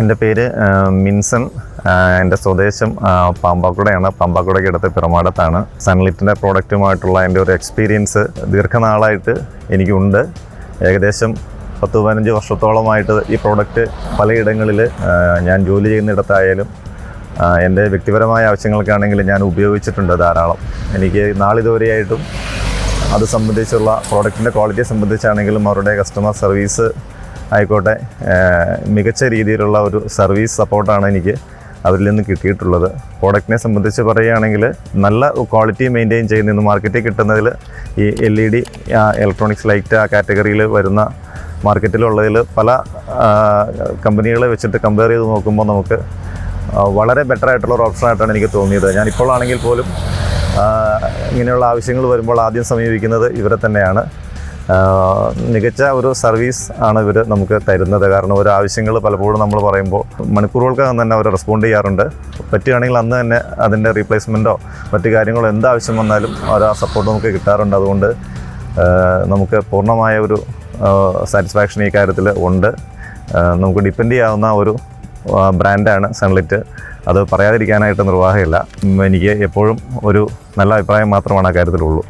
എന്റെ പേര് മിൻസൺ. എന്റെ സ്വദേശം പാമ്പാക്കുടയാണ്. പാമ്പാക്കുടയ്ക്ക് അടുത്ത് പിറമാടത്താണ് സൺലിറ്റിന്റെ പ്രോഡക്റ്റുമായിട്ടുള്ള എന്റെ ഒരു എക്സ്പീരിയൻസ് ദീർഘനാളായിട്ട് എനിക്കുണ്ട്. ഏകദേശം പത്ത് പതിനഞ്ച് വർഷത്തോളമായിട്ട് ഈ പ്രോഡക്റ്റ് പലയിടങ്ങളിൽ ഞാൻ ജോലി ചെയ്യുന്നിടത്തായാലും എന്റെ വ്യക്തിപരമായ ആവശ്യങ്ങൾക്കാണെങ്കിലും ഞാൻ ഉപയോഗിച്ചിട്ടുണ്ട് ധാരാളം. എനിക്ക് നാളിതുവരെയായിട്ടും അത് സംബന്ധിച്ചുള്ള പ്രോഡക്റ്റിന്റെ ക്വാളിറ്റിയെ സംബന്ധിച്ചാണെങ്കിലും അവരുടെ കസ്റ്റമർ സർവീസ് ആയിക്കോട്ടെ. മികച്ച രീതിയിലുള്ള ഒരു സർവീസ് സപ്പോർട്ടാണ് എനിക്ക് അവരിൽ നിന്ന് കിട്ടിയിട്ടുള്ളത്. പ്രോഡക്റ്റിനെ സംബന്ധിച്ച് പറയുകയാണെങ്കിൽ നല്ല ക്വാളിറ്റി മെയിന്റെയിൻ ചെയ്യുന്ന ഇന്ന് മാർക്കറ്റിൽ കിട്ടുന്നതിൽ ഈ L E D electronics light ആ കാറ്റഗറിയിൽ വരുന്ന മാർക്കറ്റിലുള്ളതിൽ പല കമ്പനികളെ വെച്ചിട്ട് കമ്പയർ ചെയ്ത് നോക്കുമ്പോൾ നമുക്ക് വളരെ ബെറ്റർ ആയിട്ടുള്ള ഒരു ഓപ്ഷനായിട്ടാണ് എനിക്ക് തോന്നിയത്. ഞാനിപ്പോഴാണെങ്കിൽ പോലും ഇങ്ങനെയുള്ള ആവശ്യങ്ങൾ വരുമ്പോൾ ആദ്യം സമീപിക്കുന്നത് ഇവരെ തന്നെയാണ്. മികച്ച ഒരു സർവീസ് ആണ് ഇവർ നമുക്ക് തരുന്നത്. കാരണം ഒരു ആവശ്യങ്ങൾ പലപ്പോഴും നമ്മൾ പറയുമ്പോൾ മണിക്കൂറുകൾക്കകം തന്നെ അവർ റെസ്പോണ്ട് ചെയ്യാറുണ്ട്. പറ്റുകയാണെങ്കിൽ അന്ന് തന്നെ അതിന്റെ റീപ്ലേസ്മെന്റോ മറ്റു കാര്യങ്ങളോ എന്താവശ്യം വന്നാലും അവർ ആ സപ്പോർട്ട് നമുക്ക് കിട്ടാറുണ്ട്. അതുകൊണ്ട് നമുക്ക് പൂർണമായ ഒരു സാറ്റിസ്ഫാക്ഷൻ ഈ കാര്യത്തിൽ ഉണ്ട്. നമുക്ക് ഡിപ്പെൻഡ് ചെയ്യാവുന്ന ഒരു ബ്രാൻഡാണ് സൺലിറ്റ് അത് പറയാതിരിക്കാനായിട്ട് നിർവാഹമില്ല. എനിക്ക് എപ്പോഴും ഒരു നല്ല അഭിപ്രായം മാത്രമാണ് ആ കാര്യത്തിലുള്ളൂ.